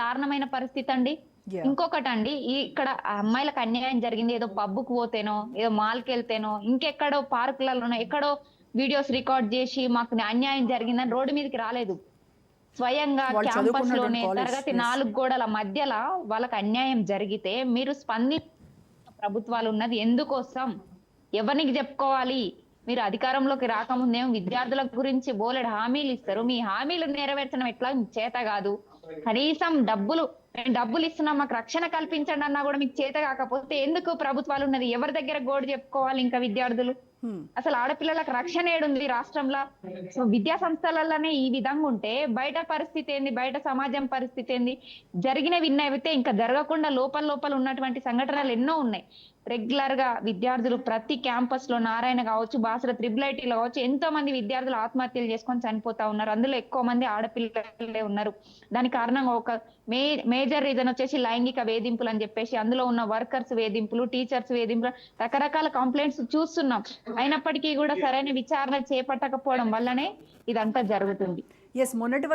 దారుణమైన పరిస్థితి అండి. ఇంకొకటి అండి ఈ ఇక్కడ అమ్మాయిలకు అన్యాయం జరిగింది. ఏదో పబ్బుకు పోతేనో ఏదో మాల్కి వెళ్తేనో ఇంకెక్కడో పార్కులలోనో ఎక్కడో వీడియోస్ రికార్డ్ చేసి మాకు అన్యాయం జరిగిందని రోడ్డు మీదకి రాలేదు. స్వయంగా క్యాంపస్లోనే తరగతి. నాలుగు గోడల మధ్యలో వాళ్ళకి అన్యాయం జరిగితే మీరు స్పంది ప్రభుత్వాలు ఉన్నది ఎందుకోసం? ఎవరికి చెప్పుకోవాలి? మీరు అధికారంలోకి రాకముందేమో విద్యార్థుల గురించి బోలెడు హామీలు ఇస్తారు. మీ హామీలు నెరవేర్చడం ఎట్లా? చేత కాదు. కనీసం డబ్బులు మేము డబ్బులు ఇస్తున్నాం మాకు రక్షణ కల్పించండి అన్నా కూడా మీకు చేత కాకపోతే ఎందుకు ప్రభుత్వాలు ఉన్నది? ఎవరి దగ్గర గోడు చెప్పుకోవాలి ఇంకా విద్యార్థులు? అసలు ఆడపిల్లలకు రక్షణ ఏడుంది రాష్ట్రంలో? సో విద్యా సంస్థలలోనే ఈ విధంగా ఉంటే బయట పరిస్థితి ఏంది? బయట సమాజం పరిస్థితి ఏంది? జరిగిన అయితే ఇంకా జరగకుండా లోపల లోపల ఉన్నటువంటి సంఘటనలు ఎన్నో ఉన్నాయి. రెగ్యులర్గా విద్యార్థులు ప్రతి క్యాంపస్లో నారాయణ కావచ్చు బాసర త్రిబుల్ ఐటీలో కావచ్చు ఎంతో మంది విద్యార్థులు ఆత్మహత్యలు చేసుకొని చనిపోతా ఉన్నారు. అందులో ఎక్కువ మంది ఆడపిల్లలే ఉన్నారు. దాని కారణంగా ఒక మే మేజర్ రీజన్ వచ్చేసి లైంగిక వేధింపులు అని చెప్పేసి అందులో ఉన్న వర్కర్స్ వేధింపులు టీచర్స్ వేధింపులు రకరకాల కంప్లైంట్స్ చూస్తున్నాం. అయినప్పటికీ కూడా సరైన విచారణ చేపట్టకపోవడం వల్లనే ఇదంతా జరుగుతుంది. ఎస్ మొన్నటి వరకు